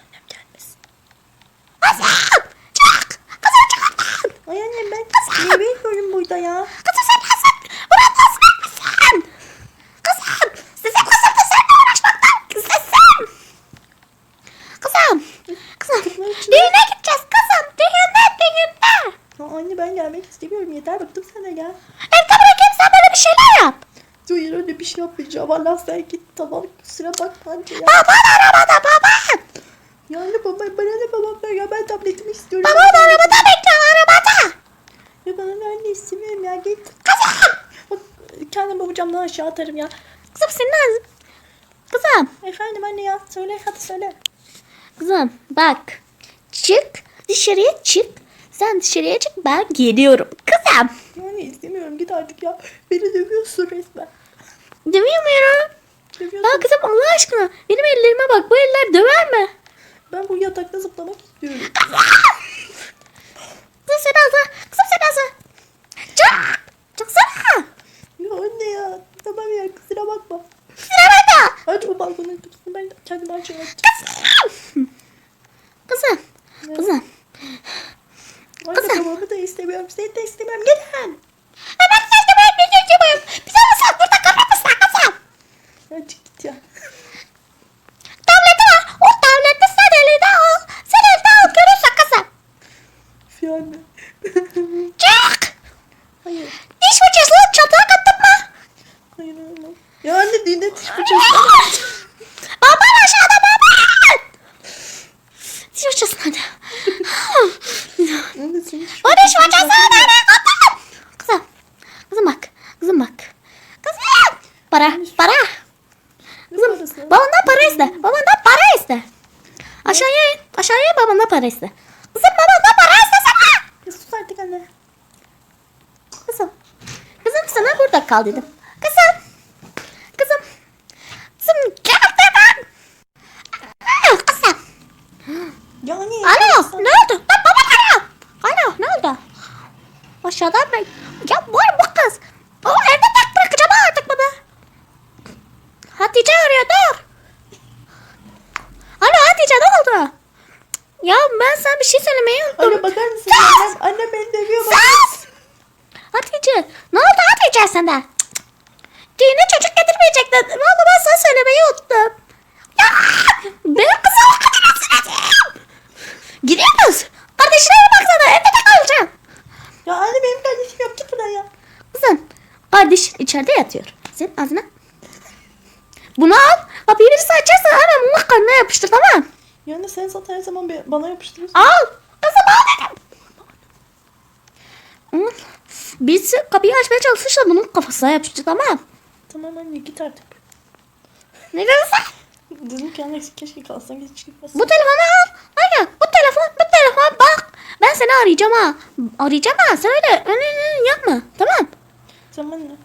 annem gelmesin. Kızım! Çık! Kızım çık oradan! Ay annem ben meyve yiyorum burada ya. Kızım sen nasıl? Burada ısrar mısın? Kızım! Size kızım kızımla uğraşmaktan kızım! Kızım! Kızım! Düğüne gideceğiz kızım! Düğünde düğünde! Ya anne ben gelmek istemiyorum yeter bıktım sana ya. Evde bırakayım sen böyle bir şeyler yap. Hayır öyle bir şey yapmayacağım. Allah sen git tamam kusura bakma anne ya. Baban arabada baban! Ya anne baba bana ne babam ver ya ben tabletimi istiyorum. Baban arabada bekliyor arabada! Ya bana ver anne istemiyorum ya git. Kızım! Bak kendim babacamdan aşağı atarım ya. Kızım senin ağzın. Kızım! Efendim anne ya söyle hadi söyle. Kızım bak. Çık. Dışarıya çık. Sen dışarıya çık ben geliyorum. Kızım. Yani istemiyorum git artık ya. Beni dövüyorsun resmen. Dövüyorum. Dövüyorsun. Ya kızım Allah aşkına. Benim ellerime bak. Bu eller döver mi? Ben bu yatakta zıplamak istiyorum. Kızım sen ağzına. Kızım sen ağzına. Çık. Çıksana. Ya anne ya. Tamam ya kusura bakma. Sinemada. Aç o balkonun kapısını ben kendim açacağım. Kızım. Kızım. Kızım. Anne Kızım. babamı da istemiyorum. Seni de istemiyorum. Neden? Hemen sen de böyle bir geçiyorum. Bize mısın? Burada kalır mısın kızım? Ya çık git ya. Tableti var. O tableti sen elinde al. Sen elinde al. Görürsen kızım. Üf ya anne. Çık. Hayır. Diş fırçasını çatağa kattın mı? Hayır olmaz. Ya anne düğünde diş fırçası. Baban aşağıda baban. Fırçasını hadi. Fırçasını nereye kattın? Kızım. Kızım bak. Kızım bak. Kızım. Para. Para. Kızım. Babandan para iste. Babandan para iste. Aşağıya in. Aşağıya in babandan para iste. Kızım babandan para istesene. Ya sus artık anne. Kızım. Kızım sana burada kal dedim. Kızım. Kızım gel dedim. Ah, Kızım. Ya anne. Alo ne oldu? Lan baba arıyor. Alo ne oldu? Aşağıdan ben. Ya var bu kız. O evde tek bırakacağım ha artık bunu. Hatice arıyor dur. Alo Hatice ne oldu? Ya ben sana bir şey söylemeyi unuttum. Anne bakar mısın? Annem, annem beni dövüyor bak. Sus! Hatice ne oldu Hatice sana? Düğüne çocuk getirmeyecektin. Valla ben sana söylemeyi unuttum. Ya benim kızım kaçırmasın Gidiyoruz. Kardeşine bir baksana evde de kalacağım. Ya anne benim kardeşim yok git buradan ya. Kızım kardeşin içeride yatıyor. Sen ağzına. Bunu al. Kapıyı birisi açarsa hemen bunu karnına yapıştır tamam mı? Ya anne sen zaten her zaman bana yapıştırıyorsun. Al. Kızım al dedim. Hı. Birisi kapıyı açmaya çalışırsa bunun kafasına yapıştır tamam mı? Tamam anne git artık. Ne diyorsun? Dedim ki anne keşke kalsan hiç gitmesin. Bu telefonu al. Hayır bu telefon bu telefon bak. Ben seni arayacağım ha. Arayacağım ha. Sen öyle, öyle, öyle yapma. Tamam. Tamam anne.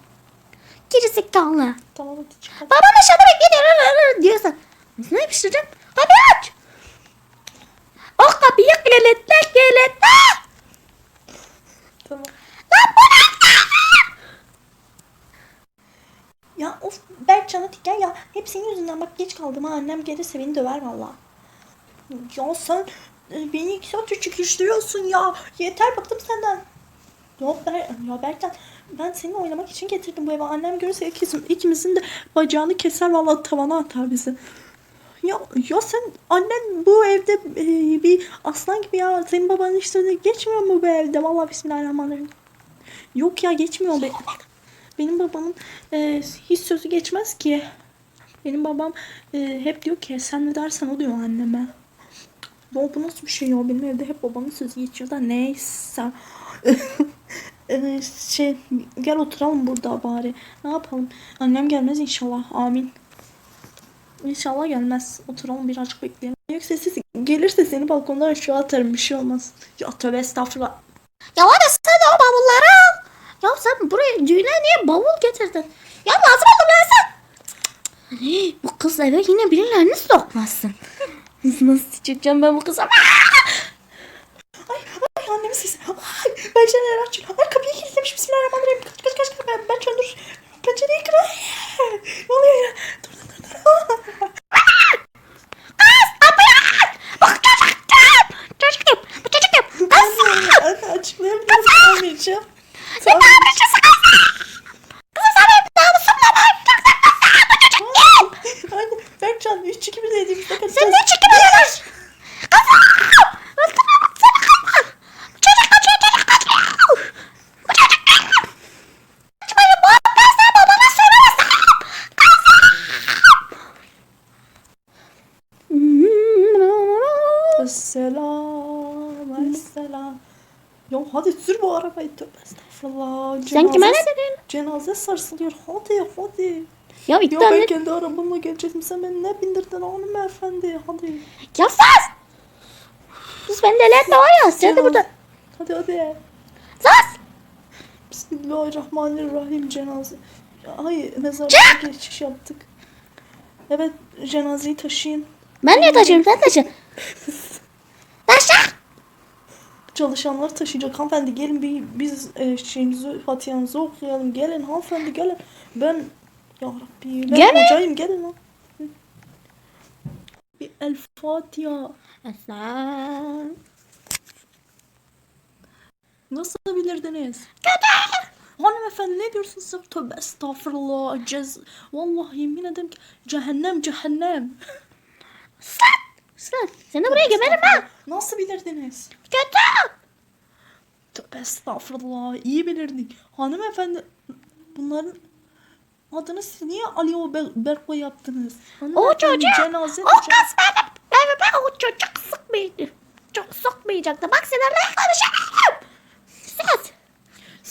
Gerizekalı. Tamam hadi çık hadi. Babam aşağıda bekliyor diyorsun. Ne yapıştıracağım? Kapıyı aç. Kapıyı kilitle kilitle. Tamam. Lan bu ne? Ya of Berkcan hadi gel ya. Hep senin yüzünden bak geç kaldım ha. Annem gelirse beni döver valla. Ya sen e, beni iki saattir çıkıştırıyorsun ya. Yeter bıktım senden. Ya, Ber ya Berkcan ben seni oynamak için getirdim bu eve. Annem görürse ikimizin, ikimizin de bacağını keser valla tavana atar bizi. Ya, ya sen annen bu evde e, bir aslan gibi ya. Senin babanın işte geçmiyor mu bu evde? Valla bismillahirrahmanirrahim. Yok ya geçmiyor. Be. Benim babamın e, hiç sözü geçmez ki. Benim babam e, hep diyor ki sen ne dersen o diyor anneme. Ya bu nasıl bir şey ya? Benim evde hep babamın sözü geçiyor da neyse. E, şey gel oturalım burada bari. Ne yapalım? Annem gelmez inşallah. Amin. İnşallah gelmez. Oturalım birazcık bekleyelim. Yoksa siz gelirse seni balkondan aşağı atarım. Bir şey olmaz. Ya tövbe estağfurullah. Ya hadi sen o bavulları al. Ya sen buraya düğüne niye bavul getirdin? Ya lazım oğlum ya sen. Hii, Bu kız eve yine birilerini sokmasın. Nasıl çıkacağım ben bu kıza? Ay, ay annemin sesi. Ay, ben Caner aç. Ay kapıyı kilitlemiş. Bismillahirrahmanirrahim. Kaç kaç kaç kaç. Ben, ben dur. Pencereyi kır. Ay, Ne ya? Dur dur dur. dur. Kız kapıyı bağıracağım. Sen Hadi Berkcan 3 2 1 dediğimizde kaçacağız. Sen ne çekemiyorsun? Kızım! Öldürme seni kızım! Bu çocuk kaçıyor, çocuk kaçıyor! Bu çocuk kaçıyor! Kaçmayın bu ben sana babana söylemezsem! Selam, selam. Ya hadi sür bu arabayı tövbe estağfurullah. Sen kime ne Cenaze- dedin? Cenaze sarsılıyor. Hadi hadi. Ya bir Ya tane... ben kendi arabamla gelecektim. Sen beni ne bindirdin hanımefendi? Hadi. Ya sus! Sus beni deli etme var ya. Sen de Cenaze- burada... Hadi hadi. Sus! Bismillahirrahmanirrahim cenaze. Ay mezarlığa geçiş yaptık. Evet cenazeyi taşıyın. Ben niye taşıyorum? Sen taşı. Taşı! Çalışanlar taşıyacak. Hanımefendi gelin bir biz e, şeyinizi fatihanızı okuyalım. Gelin hanımefendi gelin. Ben ya Rabbi ben Gelin. hocayım gelin lan. Bir el Fatiha. Aslan. Nasıl bilirdiniz? Hanımefendi ne diyorsun sen? Tövbe estağfurullah. Cez... Vallahi yemin ederim ki cehennem cehennem. Sus! Sus! Seni buraya gömerim ha! Nasıl bilirdiniz? Kötü! Tövbe estağfurullah. iyi bilirdik. Hanımefendi bunların adını siz niye Ali o Be- Berko yaptınız? O çocuk! Cenaze O kız benim! Ben, ben o çocuk sıkmaydı. Çok sıkmayacaktı. Bak sinirle konuşamıyorum. Sus!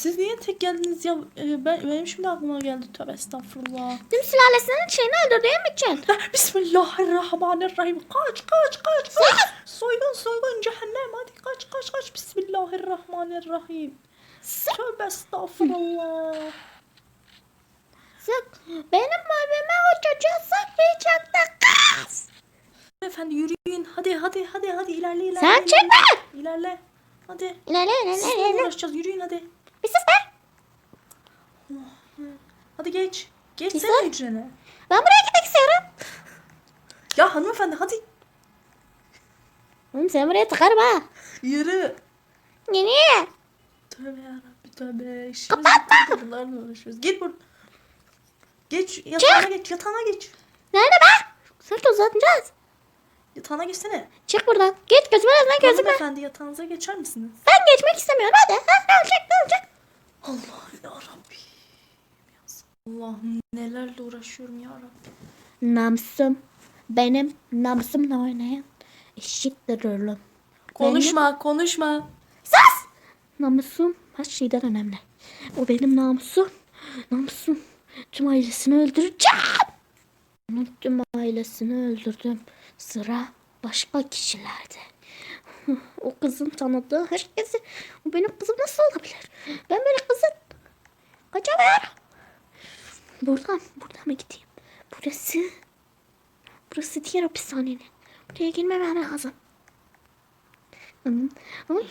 Siz niye tek geldiniz ya? Ee, ben, benim şimdi aklıma geldi. Tövbe estağfurullah. Tüm sülalesinin şeyini öldürdüğüm için. Bismillahirrahmanirrahim. Kaç kaç kaç kaç. soygun soygun cehennem. Hadi kaç kaç kaç. Bismillahirrahmanirrahim. Tövbe estağfurullah. Sık. Benim kalbime o çocuğu sıkmayacaktı kız. Efendi yürüyün. Hadi hadi hadi hadi ilerle ilerle. Sen ilerle. İlerle. Hadi. İlerle ilerle Sizinle ilerle. uğraşacağız. Yürüyün hadi. Hadi geç. Geç Güzel. sen hücrene. Ben buraya gitmek istiyorum. Ya hanımefendi hadi. Oğlum seni buraya tıkarım ha. Yürü. Niye? Tövbe yarabbi tövbe. İşimiz bitti, Bunlarla uğraşıyoruz. Git buradan. Geç yatağına geç. Yatağına geç. Nerede be? Sırt uzatacağız. Yatağına geçsene. Çık buradan. Git gözümün önünden gözüme. Hanımefendi yatağınıza geçer misiniz? Ben geçmek istemiyorum hadi. Ha, ne olacak ne olacak? Allah. Allah'ım nelerle uğraşıyorum ya. Namsım. Benim namsımla oynayan eşittir oğlum. Konuşma konuşma. Sus! Namusum her şeyden önemli. O benim namusum. Namusum. Tüm ailesini öldüreceğim. Onun tüm ailesini öldürdüm. Sıra başka kişilerde. O kızın tanıdığı herkesi. O benim kızım nasıl olabilir? Ben böyle kızın kaçamıyorum. Buradan, buradan mı gideyim? Burası, burası diğer hapishanenin. Buraya girmemem lazım. Ay,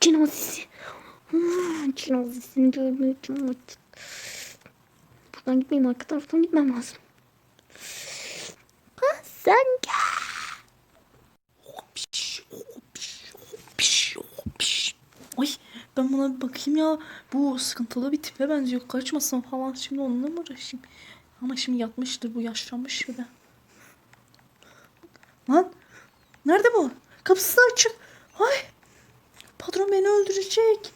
cenazesi. Cenazesini görmeyeceğim artık. Buradan gitmeyeyim arka taraftan gitmem lazım. Ha, sen gel. Ben buna bir bakayım ya. Bu sıkıntılı bir tipe benziyor. Kaçmasın falan. Şimdi onunla mı uğraşayım? Ama şimdi yatmıştır bu. Yaşlanmış bir de. Lan. Nerede bu? Kapısı da açık. Ay. Patron beni öldürecek.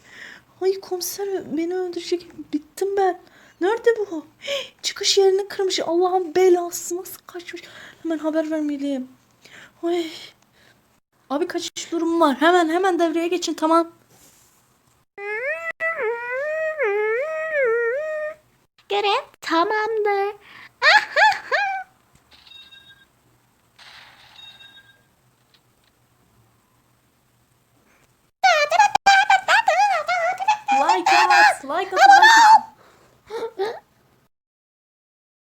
Ay komiser beni öldürecek. Bittim ben. Nerede bu? Hey, çıkış yerini kırmış. Allah'ın belası nasıl kaçmış. Hemen haber vermeliyim. Ay. Abi kaçış durumu var. Hemen hemen devreye geçin tamam. Görev tamamdır.